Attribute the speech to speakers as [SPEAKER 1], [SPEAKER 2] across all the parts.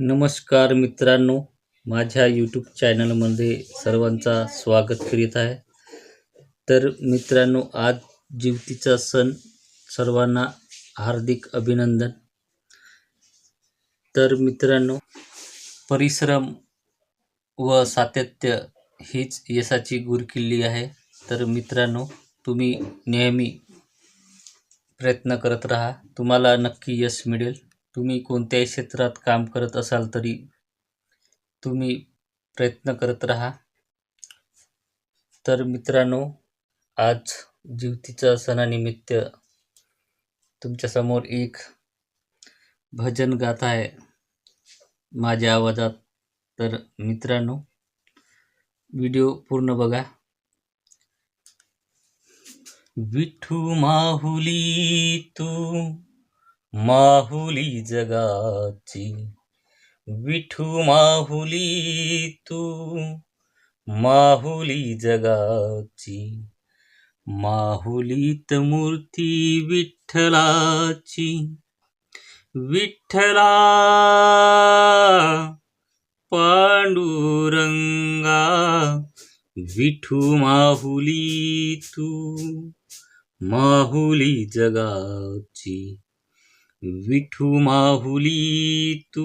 [SPEAKER 1] नमस्कार मित्रांनो माझ्या यूट्यूब चॅनलमध्ये सर्वांचा स्वागत करीत आहे. तर मित्रांनो आज जिवतीचा सण सर्वांना हार्दिक अभिनंदन. तर मित्रांनो परिश्रम व सातत्य हीच यशाची गुरकिल्ली आहे. तर मित्रांनो तुम्ही नेहमी प्रयत्न करत राहा. तुम्हाला नक्की यश मिळेल. तुम्ही कोणत्याही क्षेत्रात काम करत असाल तरी तुम्ही प्रयत्न करत राहा. तर मित्रांनो आज जीवतीच्या सणानिमित्त तुमच्यासमोर एक भजन गात आहे माझ्या आवाजात. तर मित्रांनो व्हिडिओ पूर्ण बघा. विठू माहुली तू माहुली जगाची. विठू माहुली तू माहुली जगाची. माहुलीत मूर्ती विठ्ठलाची. विठ्ठला पांडुरंगा. विठू माहुली तू माहुली जगाची. विठू माहुली तू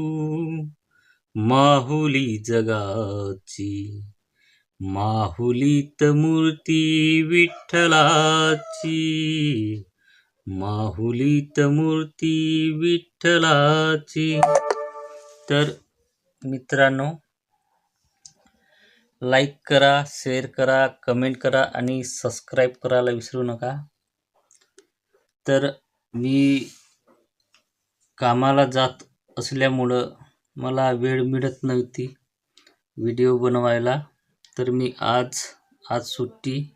[SPEAKER 1] माहुली जगाची माहुलीत मूर्ती विठ्ठलाची माहुलीत मूर्ती विठ्ठलाची. तर मित्रांनो लाईक करा शेअर करा कमेंट करा आणि सबस्क्राईब करायला विसरू नका. तर मी कामाला जात असल्यामुळं मला वेळ मिळत नव्हती व्हिडिओ बनवायला. तर मी आज आज सुट्टी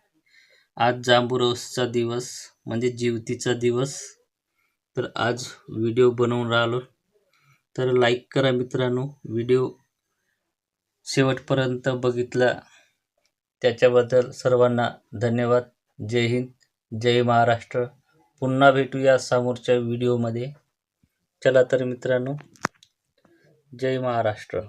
[SPEAKER 1] आज जांबुरसचा दिवस म्हणजे जिवतीचा दिवस. तर आज व्हिडिओ बनवून राहिलो. तर लाईक करा मित्रांनो व्हिडिओ शेवटपर्यंत बघितला. त्याच्याबद्दल सर्वांना धन्यवाद. जय हिंद जय महाराष्ट्र. पुन्हा भेटूया समोरच्या व्हिडिओमध्ये. चला तर मित्रांनो जय महाराष्ट्र.